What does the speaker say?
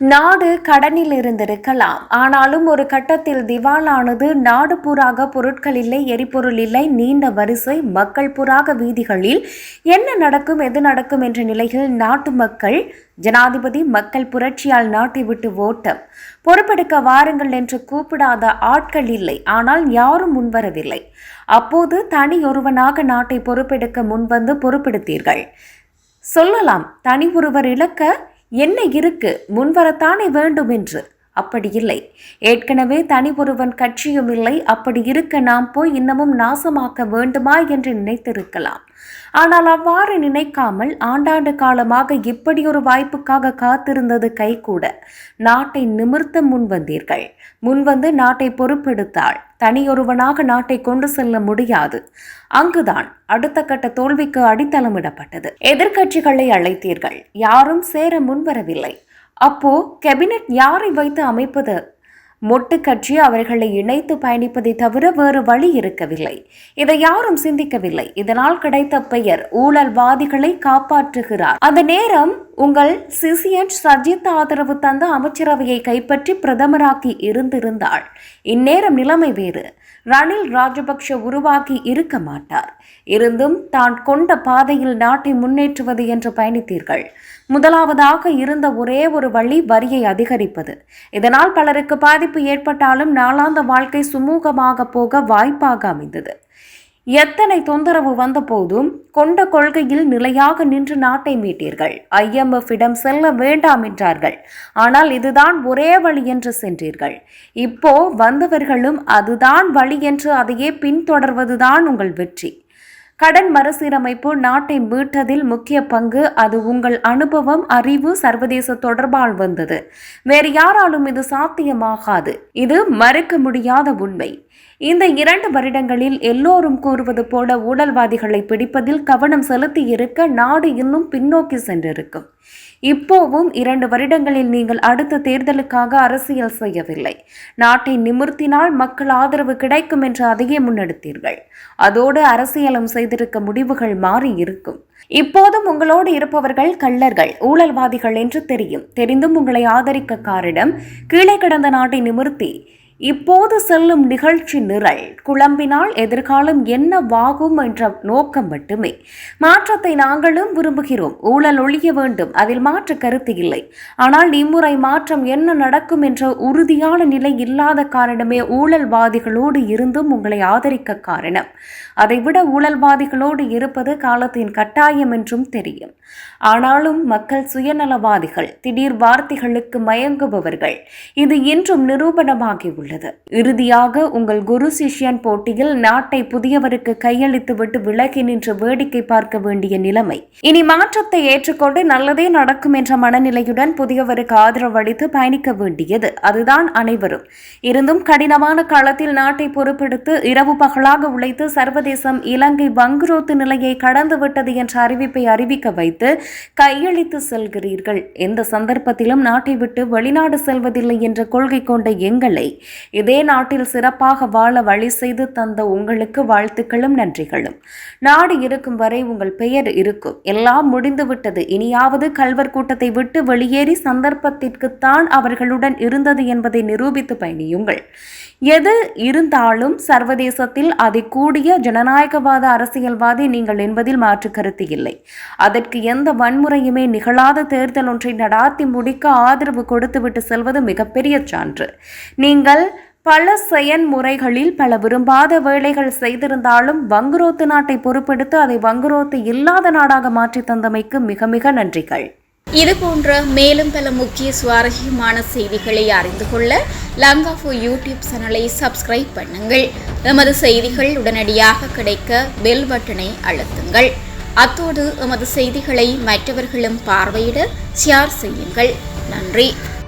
நாடு கடனில் இருந்திருக்கலாம். ஆனாலும் ஒரு கட்டத்தில் திவாலானது நாடு புறாக பொருட்கள் இல்லை எரிபொருள் இல்லை நீண்ட வரிசை மக்கள் புறாக வீதிகளில். என்ன நடக்கும் எது நடக்கும் என்ற நிலையில் நாட்டு மக்கள் ஜனாதிபதி மக்கள் புரட்சியால் நாட்டை விட்டு ஓட்டம். பொறுப்பெடுக்க வாருங்கள் என்று கூப்பிடாத ஆட்கள் இல்லை ஆனால் யாரும் முன்வரவில்லை. அப்போது தனி ஒருவனாக நாட்டை பொறுப்பெடுக்க முன்வந்து பொறுப்பெடுத்தீர்கள். சொல்லலாம் தனி ஒருவர் இழக்க என்ன இருக்கு? முன்வரத்தானே வேண்டும் என்று அப்படி இல்லை. ஏற்கனவே தனி ஒருவன் கட்சியும் இல்லை. அப்படி இருக்க நாம் போய் இன்னமும் நாசமாக்க வேண்டுமா என்று நினைத்திருக்கலாம். ஆனால் அவ்வாறு நினைக்காமல் ஆண்டாண்டு காலமாக இப்படி ஒரு வாய்ப்புக்காக காத்திருந்தது கைகூட நாட்டை நிமிர்த்த முன்வந்தீர்கள் முன்வந்து நாட்டை பொறுப்பெடுத்தாள் தனியொருவனாக நாட்டை கொண்டு செல்ல முடியாது. அங்குதான் அடுத்த கட்ட தோல்விக்கு அடித்தளமிடப்பட்டது. எதிர்க்கட்சிகளை அழைத்தீர்கள். யாரும் சேர முன்வரவில்லை. அப்போ கேபினெட் யாரை வைத்து அமைப்பது? மொட்டு கட்சி அவர்களை இணைத்து பயணிப்பதை தவிர வேறு வழி இருக்கவில்லை. இதை யாரும் சிந்திக்கவில்லை. இதனால் கிடைத்த பெயர் ஊழல்வாதிகளை காப்பாற்றுகிறார். அந்த நேரம் உங்கள் சிசியன் சஜித் ஆதரவு தந்த அமைச்சரவையை கைப்பற்றி பிரதமராக்கி இருந்திருந்தால் இந்நேரம் நிலைமை வேறு. ரணில் ராஜபக்ஷ உருவாக்கி இருக்க மாட்டார். இருந்தும் தான் கொண்ட பாதையில் நாட்டை முன்னேற்றுவது என்று பயணித்தீர்கள். முதலாவதாக இருந்த ஒரே ஒரு வழி வரியை அதிகரிப்பது. இதனால் பலருக்கு பாதிப்பு ஏற்பட்டாலும் நாளாந்த வாழ்க்கை சுமூகமாக போக வாய்ப்பாக அமைந்தது. எத்தனை தொந்தரவு வந்தபோதும் கொண்ட கொள்கையில் நிலையாக நின்று நாட்டை மீட்டீர்கள். ஐஎம்எஃபிடம் செல்ல வேண்டாம் என்றார்கள். ஆனால் இதுதான் ஒரே வழி என்று சென்றீர்கள். இப்போ வந்தவர்களும் அதுதான் வழி என்று அதையே பின்தொடர்வதுதான் உங்கள் வெற்றி. கடன் மறுசீரமைப்பு நாட்டை மீட்டதில் முக்கிய பங்கு அது உங்கள் அனுபவம் அறிவு சர்வதேச தொடர்பால் வந்தது. வேறு யாராலும் இது சாத்தியமாகாது. இது மறுக்க முடியாத உண்மை. இந்த இரண்டு வருடங்களில் எல்லோரும் கூறுவது போல ஊழல்வாதிகளை பிடிப்பதில் கவனம் செலுத்தி இருக்க நாடு இன்னும் பின்னோக்கி சென்றிருக்கும். இப்போவும் இரண்டு வருடங்களில் நீங்கள் அடுத்த தேர்தலுக்காக அரசியல் செய்யவில்லை. நாட்டை நிமிர்த்தினால் மக்கள் ஆதரவு கிடைக்கும் என்று அதையே முன்னெடுத்தீர்கள். அதோடு அரசியலும் செய்திருக்க முடிவுகள் மாறி இருக்கும் இப்போதும் உங்களோடு இருப்பவர்கள் கள்ளர்கள் ஊழல்வாதிகள் என்று தெரியும். தெரிந்தும் உங்களை ஆதரிக்க காரிடம் கீழே கிடந்த நாட்டை நிமிர்த்தி இப்போது செல்லும் நிகழ்ச்சி நிரல் குழம்பினால் எதிர்காலம் என்னவாகும் என்ற நோக்கம் மட்டுமே. மாற்றத்தை நாங்களும் விரும்புகிறோம். ஊழல் ஒழிய வேண்டும். அதில் மாற்று கருத்து இல்லை. ஆனால் இம்முறை மாற்றம் என்ன நடக்கும் என்ற உறுதியான நிலை இல்லாத காரணமே ஊழல்வாதிகளோடு இருந்தும் உங்களை ஆதரிக்க காரணம். அதைவிட ஊழல்வாதிகளோடு இருப்பது காலத்தின் கட்டாயம் என்றும் தெரியும். ஆனாலும் மக்கள் சுயநலவாதிகள் திடீர் வார்த்தைகளுக்கு மயங்குபவர்கள் இது இன்றும் நிரூபணமாகியுள்ளது உள்ளது. இறுதியாக உங்கள் குரு சிஷ்யன் போட்டியில் நாட்டை புதியவருக்கு கையளித்து விட்டு விலகி நின்று வேடிக்கை பார்க்க வேண்டிய நிலைமை. இனி மாற்றத்தை ஏற்றுக்கொண்டு நல்லதே நடக்கும் என்ற மனநிலையுடன் புதியவருக்கு ஆதரவளித்து பயணிக்க வேண்டியது. அதுதான் அனைவரும். இருந்தும் கடினமான காலத்தில் நாட்டை பொறுப்பெடுத்து இரவு பகலாக உழைத்து சர்வதேசம் இலங்கை வங்குரோத்து நிலையை கடந்துவிட்டது என்ற அறிவிப்பை அறிவிக்க வைத்து கையளித்து செல்கிறீர்கள். எந்த சந்தர்ப்பத்திலும் நாட்டை விட்டு வெளிநாடு செல்வதில்லை என்ற கொள்கை கொண்ட எங்களை இதே நாட்டில் சிறப்பாக வாழ வழி செய்து தந்த உங்களுக்கு வாழ்த்துக்களும் நன்றிகளும். நாடு இருக்கும் வரை உங்கள் பெயர் இருக்கும். எல்லாம் முடிந்துவிட்டது. இனியாவது கல்வர் கூட்டத்தை விட்டு வெளியேறி சந்தர்ப்பத்திற்குத்தான் அவர்களுடன் இருந்தது என்பதை நிரூபித்து பயணியுங்கள். எது இருந்தாலும் சர்வதேசத்தில் அதை கூடிய ஜனநாயகவாத அரசியல்வாதி நீங்கள் என்பதில் மாற்று கருத்து இல்லை. அதற்கு எந்த வன்முறையுமே நிகழாத தேர்தல் ஒன்றை நடாத்தி முடிக்க ஆதரவு கொடுத்துவிட்டு செல்வது மிகப்பெரிய சான்று. நீங்கள் பல செயன்முறைகளில் பல விரும்பாத வேலைகள் செய்திருந்தாலும் வங்குரோத்து நாட்டை பொறுப்பெடுத்து அதை வங்குரோத்து இல்லாத நாடாக மாற்றி தந்தமைக்கு மிக மிக நன்றிகள். இது போன்ற மேலும் பல முக்கிய சுவாரஸ்யமான செய்திகளை அறிந்து கொள்ள லங்காஃபோ யூடியூப் சேனலை சப்ஸ்கிரைப் பண்ணுங்கள். எமது செய்திகள் உடனடியாக கிடைக்க பெல் பட்டனை அழுத்துங்கள். அத்தோடு எமது செய்திகளை மற்றவர்களும் பார்வையிட ஷேர் செய்யுங்கள். நன்றி.